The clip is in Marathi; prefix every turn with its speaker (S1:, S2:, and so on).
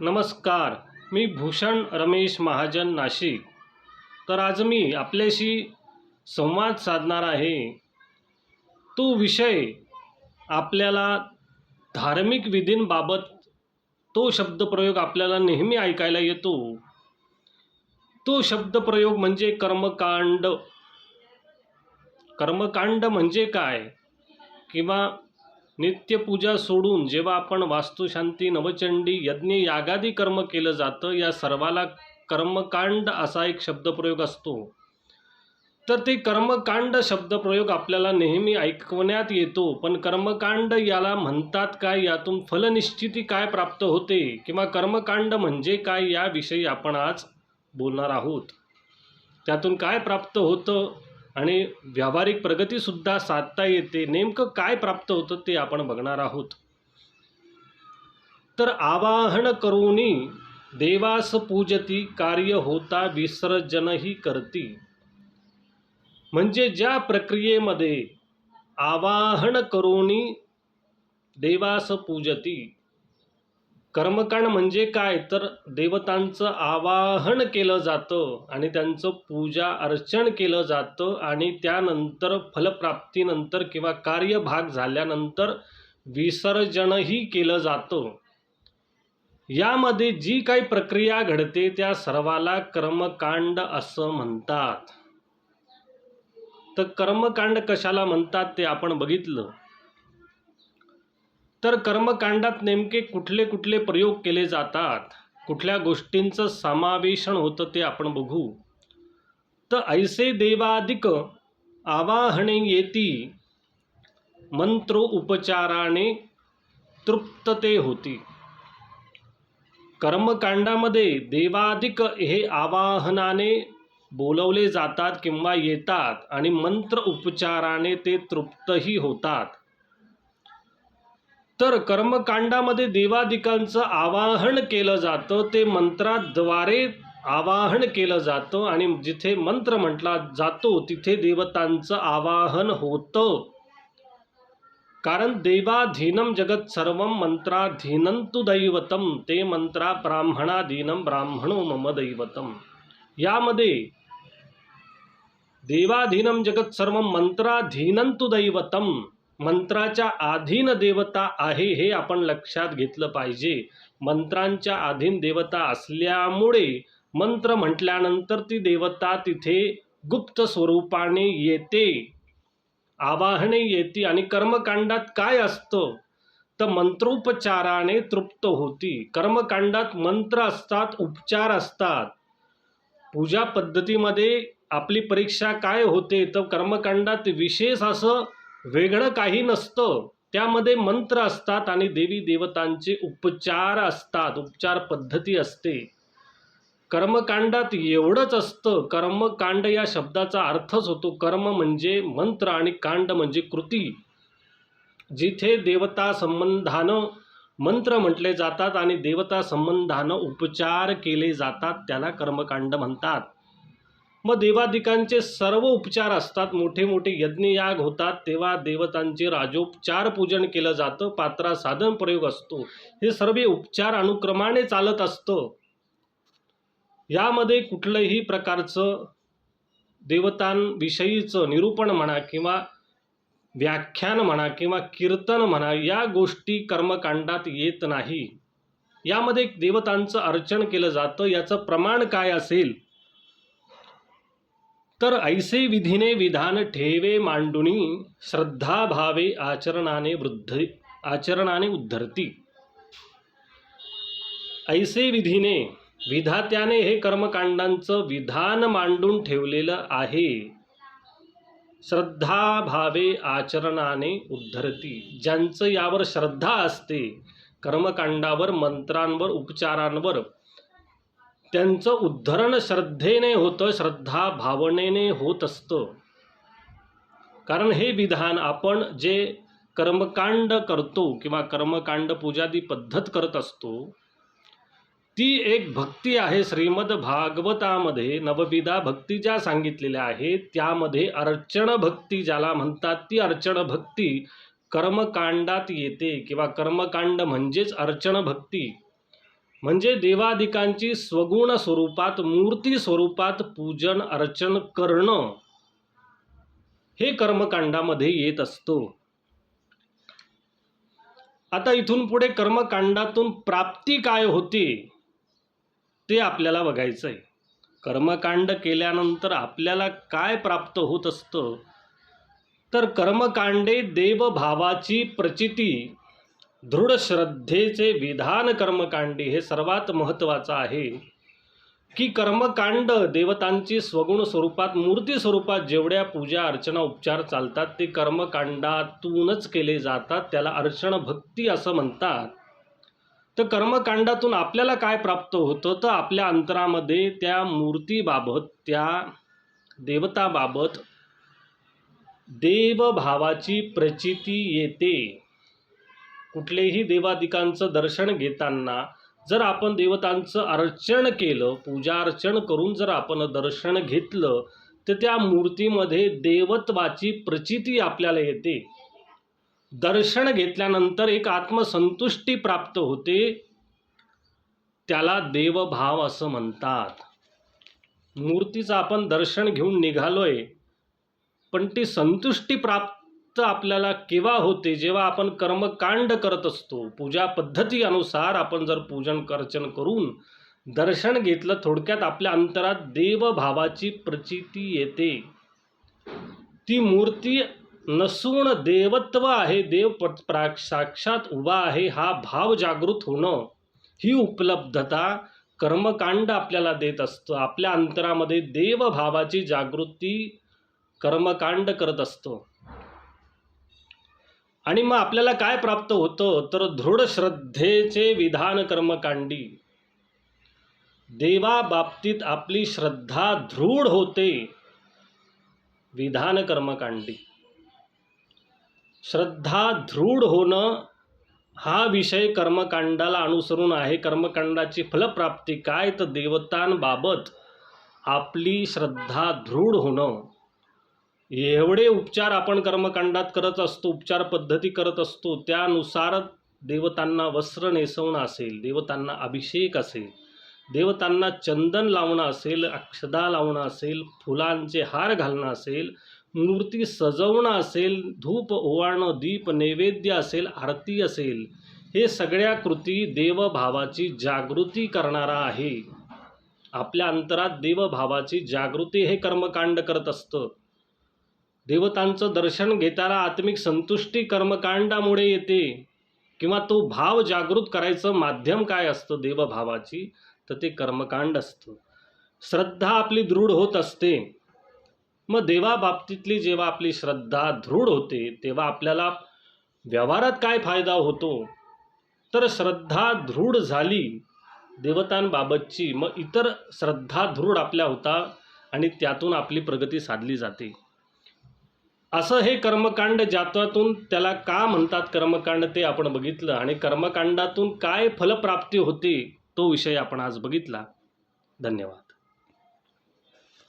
S1: नमस्कार मी भूषण रमेश महाजन नाशिक. तर आज मी आपल्याशी संवाद साधणार आहे. तो विषय आपल्याला धार्मिक विधींबाबत तो शब्दप्रयोग आपल्याला नेहमी ऐकायला येतो. तो शब्दप्रयोग म्हणजे कर्मकांड. कर्मकांड म्हणजे काय? किंवा नित्यपूजा सोडून जेव्हा आपण वास्तुशांती नवचंडी यज्ञ यागादी कर्म केलं जातं या सर्वाला कर्मकांड असा एक शब्दप्रयोग असतो. तर ते कर्मकांड शब्दप्रयोग आपल्याला नेहमी ऐकवण्यात येतो पण कर्मकांड याला म्हणतात काय? यातून फलनिश्चिती काय प्राप्त होते? किंवा कर्मकांड म्हणजे काय? याविषयी आपण आज बोलणार आहोत. त्यातून काय प्राप्त होतं? आणि व्यावहारिक प्रगतीसुद्धा साधता येते. नेमकं काय प्राप्त होतं ते आपण बघणार आहोत. तर आवाहन करूनी देवास पूजती कार्य होता विसर्जनही करती. म्हणजे ज्या प्रक्रियेमध्ये आवाहन करूनी देवास पूजती कर्मकांड म्हणजे काय? तर देवतांचं आवाहन केलं जातं आणि त्यांचं पूजा अर्चन केलं जातं आणि त्यानंतर फलप्राप्तीनंतर किंवा कार्यभाग झाल्यानंतर विसर्जनही केलं जातं. यामध्ये जी काही प्रक्रिया घडते त्या सर्वाला कर्मकांड असं म्हणतात. तर कर्मकांड कशाला म्हणतात ते आपण बघितलं. तर कर्मकांडात नेमके कुठले कुठले प्रयोग केले जातात? कुठल्या गोष्टींचं समावेशन होतं ते आपण बघू. तर ऐसे देवादिक आवाहने येती मंत्र उपचाराने तृप्तते होती. कर्मकांडामध्ये देवादिक हे आवाहनाने बोलवले जातात किंवा येतात आणि मंत्र उपचाराने ते तृप्तही होतात. तर कर्मकांडामध्ये देवादिकांचं आवाहन केलं जातं ते मंत्राद्वारे आवाहन केलं जातं आणि जिथे मंत्र म्हटला जातो तिथे देवतांचं आवाहन होतं. कारण देवाधीनम जगत सर्व मंत्राधीनं तु दैवतम ते मंत्रा ब्राह्मणाधीनम ब्राह्मणो मम दैवतम. यामध्ये देवाधीनम जगत सर्व मंत्राधीनं तु दैवतम मंत्राच्या अधीन देवता आहे हे आपण लक्षात घेतलं पाहिजे. मंत्रांच्या अधीन देवता असल्यामुळे मंत्र म्हटल्यानंतर ती देवता तिथे गुप्त स्वरूपाने येते. आवाहने येते आणि कर्मकांडात काय असतं? तर मंत्रोपचाराने तृप्त होती. कर्मकांडात मंत्र असतात उपचार असतात. पूजा पद्धतीमध्ये आपली परीक्षा काय होते? तर कर्मकांडात विशेष असं वेगळं काही नसतं. त्यामध्ये मंत्र असतात आणि देवी देवतांचे उपचार असतात उपचार पद्धती असते. कर्मकांडात एवढंच असतं. कर्मकांड या शब्दाचा अर्थच होतो. कर्म म्हणजे मंत्र आणि कांड म्हणजे कृती. जिथे देवता संबंधानं मंत्र म्हटले जातात आणि देवता संबंधानं उपचार केले जातात त्याला कर्मकांड म्हणतात. मग देवादिकांचे सर्व उपचार असतात. मोठे मोठे यज्ञयाग होतात. तेव्हा देवतांचे राजोपचार पूजन केलं जातं. पात्रा साधन प्रयोग असतो. हे सर्व उपचार अनुक्रमाने चालत असतं. यामध्ये कुठलंही प्रकारचं देवतांविषयीचं निरूपण म्हणा किंवा व्याख्यान म्हणा किंवा कीर्तन म्हणा या गोष्टी कर्मकांडात येत नाही. यामध्ये देवतांचं अर्चन केलं जातं. याचं प्रमाण काय असेल? तर ऐसे विधीने विधान ठेवे मांडुनी श्रद्धाभावे आचरणाने वृद्ध आचरणाने उद्धरती. ऐसे विधीने विधात्याने हे कर्मकांडांचं विधान मांडून ठेवलेलं आहे. श्रद्धाभावे आचरणाने उद्धरती. ज्यांचं यावर श्रद्धा असते कर्मकांडावर मंत्रांवर उपचारांवर त्यांचं उद्धरण श्रद्धेने होतं श्रद्धा भावनेने होत असतं. कारण हे विधान आपण जे कर्मकांड करतो किंवा कर्मकांड पूजादी पद्धत करत असतो ती एक भक्ती आहे. श्रीमद भागवतामध्ये नवविधा भक्ती ज्या सांगितलेल्या आहेत त्यामध्ये अर्चण भक्ती ज्याला म्हणतात ती अर्चण भक्ती कर्मकांडात येते किंवा कर्मकांड म्हणजेच अर्चन भक्ती. म्हणजे देवादिकांची स्वगुण स्वरूपात मूर्ती स्वरूपात पूजन अर्चन करणं हे कर्मकांडामध्ये येत असतो. आता इथून पुढे कर्मकांडातून प्राप्ती काय होते ते आपल्याला बघायचं आहे कर्मकांड केल्यानंतर आपल्याला काय प्राप्त होत असतं? तर कर्मकांडे देवभावाची प्रचिती दृढ श्रद्धेचे विधान कर्मकांडी हे सर्वात महत्त्वाचं आहे. की कर्मकांड देवतांची स्वगुण स्वरूपात मूर्ती स्वरूपात जेवढ्या पूजा अर्चना उपचार चालतात ते कर्मकांडातूनच केले जातात त्याला अर्चण भक्ती असं म्हणतात. तर कर्मकांडातून आपल्याला काय प्राप्त होतं? तर आपल्या अंतरामध्ये त्या मूर्तीबाबत त्या देवताबाबत देवभावाची प्रचिती येते. कुठलेही देवादिकांचं दर्शन घेताना जर आपण देवतांचं अर्चन केलं पूजा अर्चन करून जर आपण दर्शन घेतलं तर त्या मूर्तीमध्ये देवत्वाची प्रचिती आपल्याला येते. दर्शन घेतल्यानंतर एक आत्मसंतुष्टी प्राप्त होते. त्याला देवभाव असं म्हणतात. मूर्तीचं आपण दर्शन घेऊन निघालोय पण ती संतुष्टी प्राप्त आपल्याला केव्हा होते जेव्हा आपण कर्मकांड करत असतो पूजा पद्धती अनुसार आपण जर पूजन अर्चन करून दर्शन घेतलं थोडक्यात आपल्या अंतरात देवभावाची प्रचिती येते. ती मूर्ती नसून देवत्व आहे देव प्रा साक्षात उभा आहे हा भाव जागृत होणं ही उपलब्धता कर्मकांड आपल्याला देत असतं. आपल्या अंतरामध्ये देवभावाची जागृती कर्मकांड करत असतो. आणि मग आपल्याला काय प्राप्त होतं? तर दृढ श्रद्धेचे विधान कर्मकांडी. देवाबाबतीत आपली श्रद्धा दृढ होते. विधान कर्मकांडी. श्रद्धा दृढ होणं हा विषय कर्मकांडाला अनुसरून आहे. कर्मकांडाची फलप्राप्ती काय? तर देवतांबाबत आपली श्रद्धा दृढ होणं. एवढे उपचार आपण कर्मकांडात करत असतो उपचार पद्धती करत असतो त्यानुसार देवतांना वस्त्र नेसवणं असेल देवतांना अभिषेक असेल देवतांना चंदन लावणं असेल अक्षदा लावणं असेल फुलांचे हार घालणं असेल मूर्ती सजवणं असेल धूप ओवाळणं दीप नैवेद्य असेल आरती असेल हे सगळ्या कृती देवभावाची जागृती करणारा आहे. आपल्या अंतरात देवभावाची जागृती हे कर्मकांड करत असतं. देवतांचं दर्शन घेताना आत्मिक संतुष्टी कर्मकांडामुळे येते. किंवा तो भाव जागृत करायचं माध्यम काय असतं देवभावाची? तर ते कर्मकांड असतं. श्रद्धा आपली दृढ होत असते. मग देवाबाबतीतली जेव्हा आपली श्रद्धा दृढ होते तेव्हा आपल्याला व्यवहारात काय फायदा होतो? तर श्रद्धा दृढ झाली देवतांबाबतची मग इतर श्रद्धा दृढ आपल्या होता आणि त्यातून आपली प्रगती साधली जाते. असं हे कर्मकांड ज्यातून त्याला का म्हणतात कर्मकांड ते आपण बघितलं आणि कर्मकांडातून काय फलप्राप्ती होती तो विषय आपण आज बघितला. धन्यवाद.